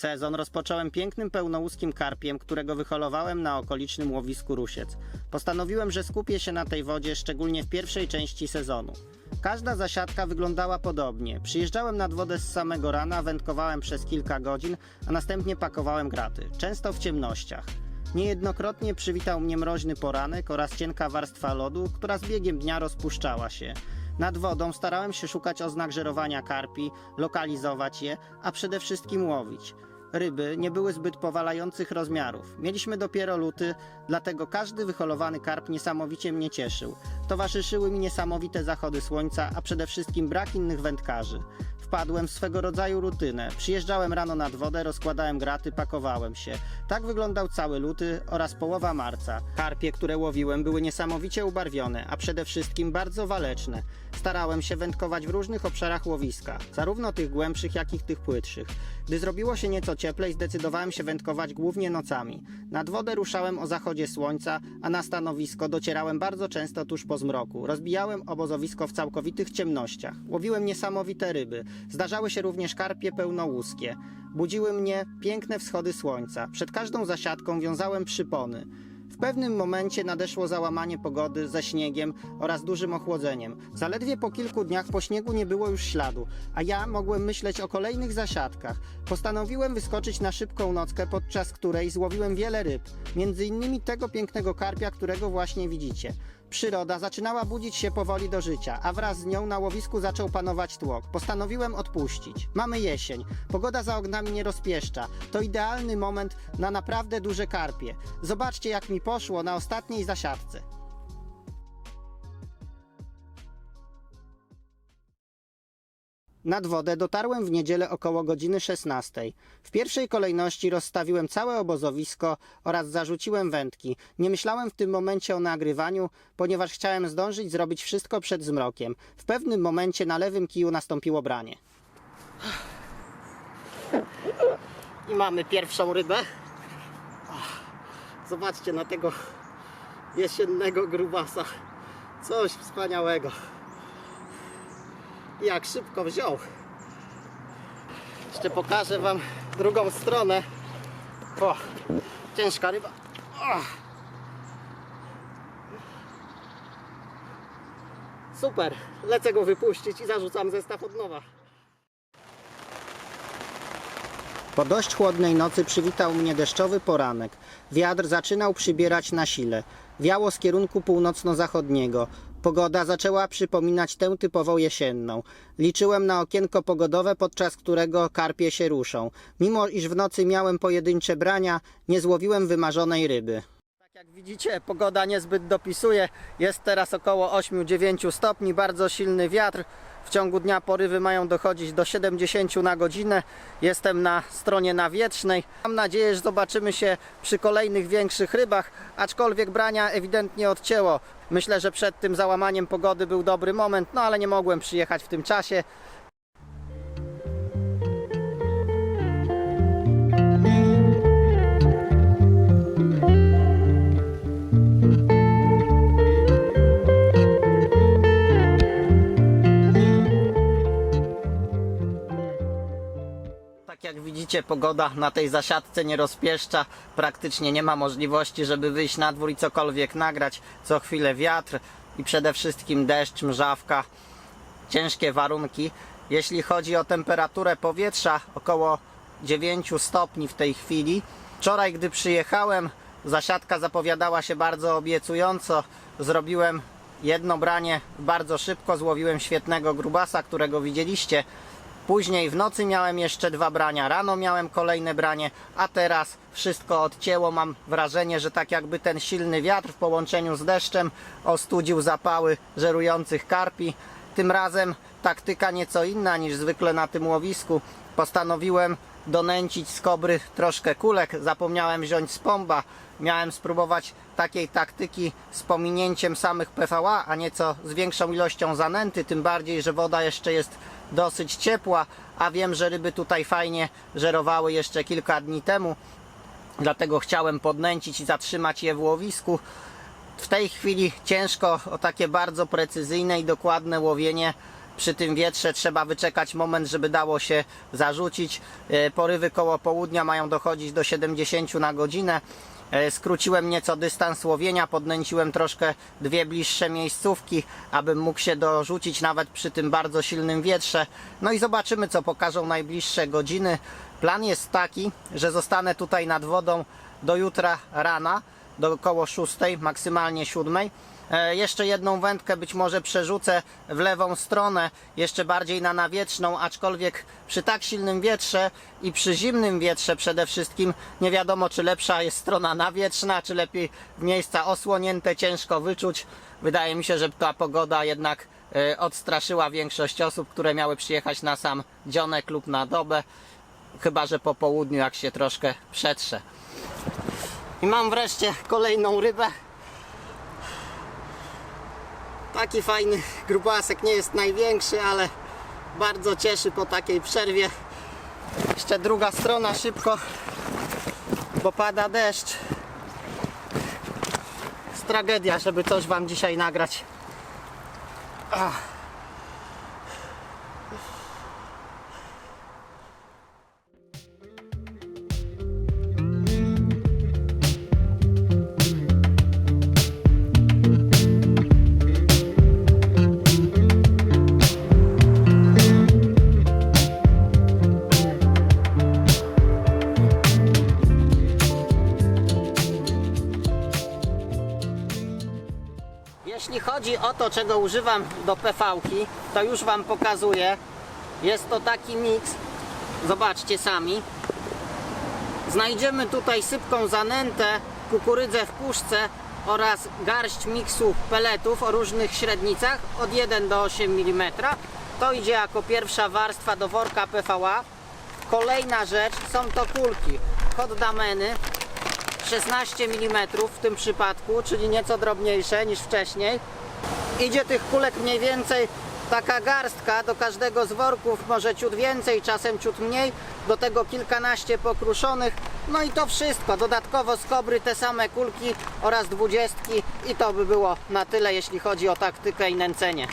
Sezon rozpocząłem pięknym pełnołuskim karpiem, którego wyholowałem na okolicznym łowisku Rusiec. Postanowiłem, że skupię się na tej wodzie, szczególnie w pierwszej części sezonu. Każda zasiadka wyglądała podobnie. Przyjeżdżałem nad wodę z samego rana, wędkowałem przez kilka godzin, a następnie pakowałem graty, często w ciemnościach. Niejednokrotnie przywitał mnie mroźny poranek oraz cienka warstwa lodu, która z biegiem dnia rozpuszczała się. Nad wodą starałem się szukać oznak żerowania karpi, lokalizować je, a przede wszystkim łowić. Ryby nie były zbyt powalających rozmiarów. Mieliśmy dopiero luty, dlatego każdy wyholowany karp niesamowicie mnie cieszył. Towarzyszyły mi niesamowite zachody słońca, a przede wszystkim brak innych wędkarzy. Wpadłem w swego rodzaju rutynę. Przyjeżdżałem rano nad wodę, rozkładałem graty, pakowałem się. Tak wyglądał cały luty oraz połowa marca. Karpie, które łowiłem, były niesamowicie ubarwione, a przede wszystkim bardzo waleczne. Starałem się wędkować w różnych obszarach łowiska, zarówno tych głębszych, jak i tych płytszych. Gdy zrobiło się nieco cieplej, zdecydowałem się wędkować głównie nocami. Nad wodę ruszałem o zachodzie słońca, a na stanowisko docierałem bardzo często tuż po zmroku. Rozbijałem obozowisko w całkowitych ciemnościach. Łowiłem niesamowite ryby. Zdarzały się również karpie pełnołuskie. Budziły mnie piękne wschody słońca. Przed każdą zasiadką wiązałem przypony. W pewnym momencie nadeszło załamanie pogody ze śniegiem oraz dużym ochłodzeniem. Zaledwie po kilku dniach po śniegu nie było już śladu, a ja mogłem myśleć o kolejnych zasiadkach. Postanowiłem wyskoczyć na szybką nockę, podczas której złowiłem wiele ryb, między innymi tego pięknego karpia, którego właśnie widzicie. Przyroda zaczynała budzić się powoli do życia, a wraz z nią na łowisku zaczął panować tłok. Postanowiłem odpuścić. Mamy jesień. Pogoda za oknami nie rozpieszcza. To idealny moment na naprawdę duże karpie. Zobaczcie jak mi poszło na ostatniej zasiadce. Nad wodę dotarłem w niedzielę około godziny 16. W pierwszej kolejności rozstawiłem całe obozowisko oraz zarzuciłem wędki. Nie myślałem w tym momencie o nagrywaniu, ponieważ chciałem zdążyć zrobić wszystko przed zmrokiem. W pewnym momencie na lewym kiju nastąpiło branie. I mamy pierwszą rybę. Zobaczcie na tego jesiennego grubasa. Coś wspaniałego jak szybko wziął. Jeszcze pokażę Wam drugą stronę. O, ciężka ryba. O. Super, lecę go wypuścić i zarzucam zestaw od nowa. Po dość chłodnej nocy przywitał mnie deszczowy poranek. Wiatr zaczynał przybierać na sile. Wiało z kierunku północno-zachodniego. Pogoda zaczęła przypominać tę typową jesienną. Liczyłem na okienko pogodowe, podczas którego karpie się ruszą. Mimo iż w nocy miałem pojedyncze brania, nie złowiłem wymarzonej ryby. Tak jak widzicie, pogoda niezbyt dopisuje. Jest teraz około 8-9 stopni, bardzo silny wiatr. W ciągu dnia porywy mają dochodzić do 70 na godzinę. Jestem na stronie nawietrznej. Mam nadzieję, że zobaczymy się przy kolejnych większych rybach, aczkolwiek brania ewidentnie odcięło. Myślę, że przed tym załamaniem pogody był dobry moment, no ale nie mogłem przyjechać w tym czasie. Widzicie, pogoda na tej zasiadce nie rozpieszcza. Praktycznie nie ma możliwości, żeby wyjść na dwór i cokolwiek nagrać. Co chwilę wiatr i przede wszystkim deszcz, mrzawka. Ciężkie warunki. Jeśli chodzi o temperaturę powietrza, około 9 stopni w tej chwili. Wczoraj, gdy przyjechałem, zasiadka zapowiadała się bardzo obiecująco. Zrobiłem jedno branie bardzo szybko, złowiłem świetnego grubasa, którego widzieliście. Później w nocy miałem jeszcze dwa brania, rano miałem kolejne branie, a teraz wszystko odcięło. Mam wrażenie, że tak jakby ten silny wiatr w połączeniu z deszczem ostudził zapały żerujących karpi. Tym razem taktyka nieco inna niż zwykle na tym łowisku. Postanowiłem donęcić z kobry troszkę kulek. Zapomniałem wziąć z pomba. Miałem spróbować takiej taktyki z pominięciem samych PVA, a nieco z większą ilością zanęty, tym bardziej, że woda jeszcze jest dosyć ciepła, a wiem, że ryby tutaj fajnie żerowały jeszcze kilka dni temu. Dlatego chciałem podnęcić i zatrzymać je w łowisku. W tej chwili ciężko o takie bardzo precyzyjne i dokładne łowienie przy tym wietrze trzeba wyczekać moment, żeby dało się zarzucić. E, Porywy koło południa mają dochodzić do 70 na godzinę. E, Skróciłem nieco dystans łowienia, podnęciłem troszkę dwie bliższe miejscówki, abym mógł się dorzucić nawet przy tym bardzo silnym wietrze. No i zobaczymy, co pokażą najbliższe godziny. Plan jest taki, że zostanę tutaj nad wodą do jutra rana, do około 6, maksymalnie 7. E, Jeszcze jedną wędkę być może przerzucę w lewą stronę, jeszcze bardziej na nawietrzną, aczkolwiek przy tak silnym wietrze i przy zimnym wietrze przede wszystkim nie wiadomo czy lepsza jest strona nawietrzna, czy lepiej miejsca osłonięte, ciężko wyczuć. Wydaje mi się, że ta pogoda jednak e, odstraszyła większość osób, które miały przyjechać na sam dzionek lub na dobę, chyba że po południu jak się troszkę przetrze. I mam wreszcie kolejną rybę. Taki fajny grubasek, nie jest największy, ale bardzo cieszy po takiej przerwie. Jeszcze druga strona szybko, bo pada deszcz. Jest tragedia, żeby coś Wam dzisiaj nagrać. Ach. To, czego używam do PV-ki, to już Wam pokazuję. Jest to taki miks. Zobaczcie sami. Znajdziemy tutaj sypką zanętę, kukurydzę w puszce oraz garść miksu peletów o różnych średnicach od 1 do 8 mm. To idzie jako pierwsza warstwa do worka PVA. Kolejna rzecz są to kulki hot dameny 16 mm w tym przypadku, czyli nieco drobniejsze niż wcześniej. Idzie tych kulek mniej więcej taka garstka do każdego z worków, może ciut więcej, czasem ciut mniej, do tego kilkanaście pokruszonych. No i to wszystko. Dodatkowo z kobry te same kulki oraz dwudziestki i to by było na tyle, jeśli chodzi o taktykę i nęcenie.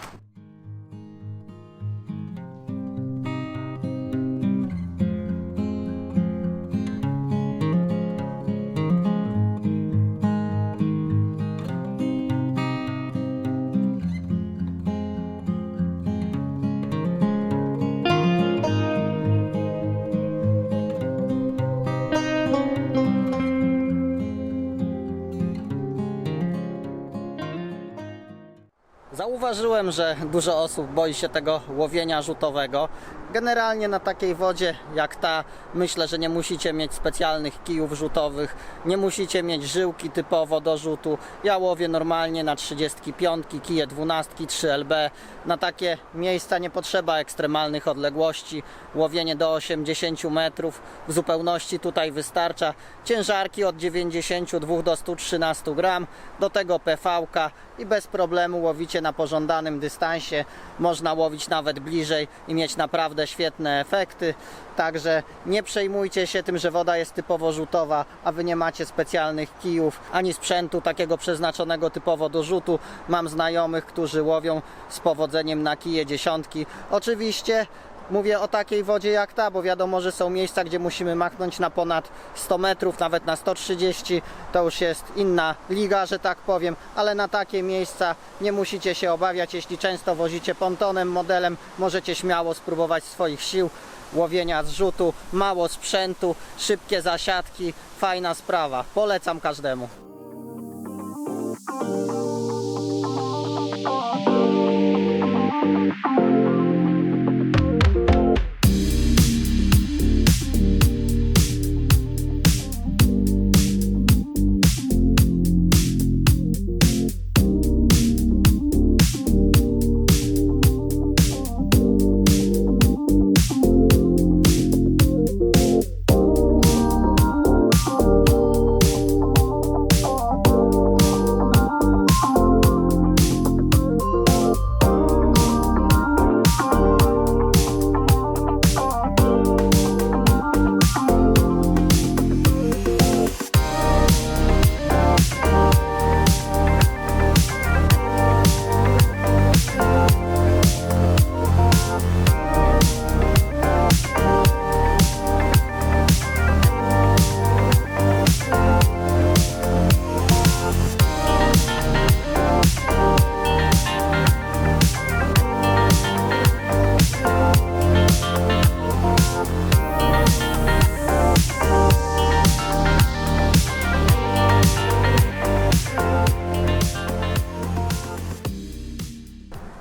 Zauważyłem, że dużo osób boi się tego łowienia rzutowego. Generalnie na takiej wodzie jak ta, myślę, że nie musicie mieć specjalnych kijów rzutowych, nie musicie mieć żyłki typowo do rzutu. Ja łowię normalnie na 35, kije 12, 3LB. Na takie miejsca nie potrzeba ekstremalnych odległości. Łowienie do 80 metrów w zupełności tutaj wystarcza. Ciężarki od 92 do 113 gram, do tego PV-ka i bez problemu łowicie na pożądanym dystansie. Można łowić nawet bliżej i mieć naprawdę świetne efekty. Także nie przejmujcie się tym, że woda jest typowo rzutowa, a wy nie macie specjalnych kijów ani sprzętu takiego przeznaczonego typowo do rzutu. Mam znajomych, którzy łowią z powodzeniem na kije dziesiątki. Oczywiście Mówię o takiej wodzie jak ta, bo wiadomo, że są miejsca, gdzie musimy machnąć na ponad 100 metrów, nawet na 130. To już jest inna liga, że tak powiem, ale na takie miejsca nie musicie się obawiać. Jeśli często wozicie pontonem, modelem, możecie śmiało spróbować swoich sił łowienia z rzutu, mało sprzętu, szybkie zasiadki, fajna sprawa. Polecam każdemu.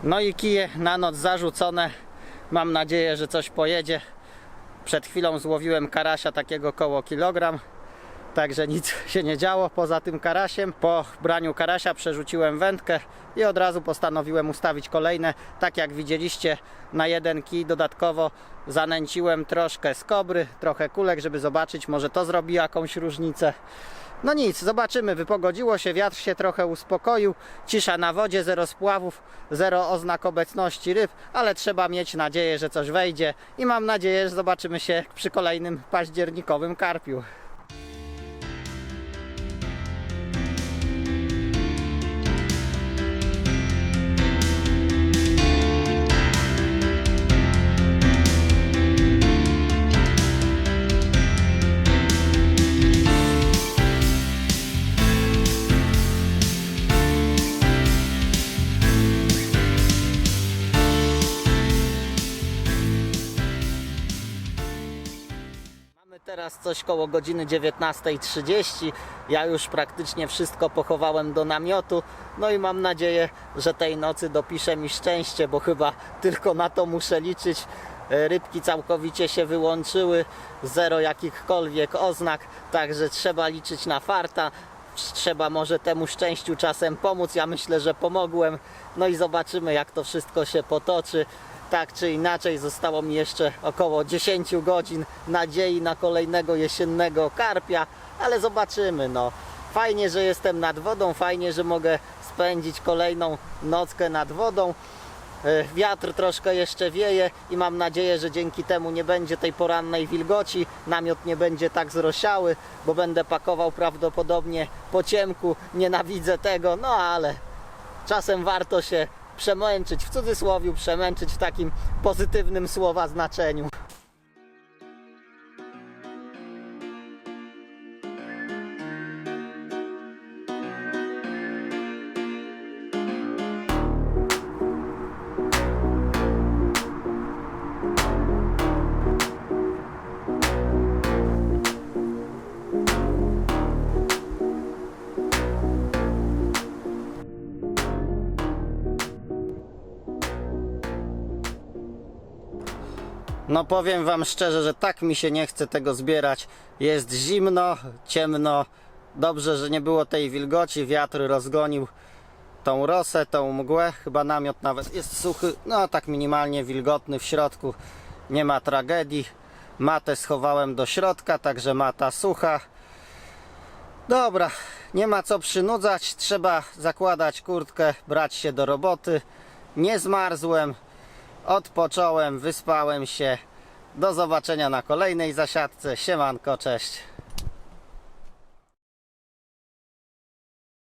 No i kije na noc zarzucone. Mam nadzieję, że coś pojedzie. Przed chwilą złowiłem karasia takiego koło kilogram. Także nic się nie działo poza tym karasiem. Po braniu karasia przerzuciłem wędkę i od razu postanowiłem ustawić kolejne. Tak jak widzieliście na jeden kij dodatkowo zanęciłem troszkę skobry, trochę kulek, żeby zobaczyć, może to zrobi jakąś różnicę. No nic, zobaczymy. Wypogodziło się, wiatr się trochę uspokoił, cisza na wodzie, zero spławów, zero oznak obecności ryb, ale trzeba mieć nadzieję, że coś wejdzie i mam nadzieję, że zobaczymy się przy kolejnym październikowym karpiu. Teraz coś koło godziny 19.30. Ja już praktycznie wszystko pochowałem do namiotu. No i mam nadzieję, że tej nocy dopisze mi szczęście, bo chyba tylko na to muszę liczyć. E, Rybki całkowicie się wyłączyły, zero jakichkolwiek oznak, także trzeba liczyć na farta. Trzeba może temu szczęściu czasem pomóc. Ja myślę, że pomogłem. No i zobaczymy, jak to wszystko się potoczy tak czy inaczej zostało mi jeszcze około 10 godzin nadziei na kolejnego jesiennego karpia, ale zobaczymy no. Fajnie, że jestem nad wodą, fajnie, że mogę spędzić kolejną nockę nad wodą. E, Wiatr troszkę jeszcze wieje i mam nadzieję, że dzięki temu nie będzie tej porannej wilgoci, namiot nie będzie tak zrosiały, bo będę pakował prawdopodobnie po ciemku. Nienawidzę tego, no ale czasem warto się przemęczyć, w cudzysłowie przemęczyć w takim pozytywnym słowa znaczeniu. No powiem wam szczerze, że tak mi się nie chce tego zbierać. Jest zimno, ciemno. Dobrze, że nie było tej wilgoci, wiatr rozgonił tą rosę, tą mgłę. Chyba namiot nawet jest suchy, no tak minimalnie wilgotny w środku. Nie ma tragedii. Matę schowałem do środka, także mata sucha. Dobra, nie ma co przynudzać. Trzeba zakładać kurtkę, brać się do roboty. Nie zmarzłem. Odpocząłem, wyspałem się. Do zobaczenia na kolejnej zasiadce. Siemanko, cześć.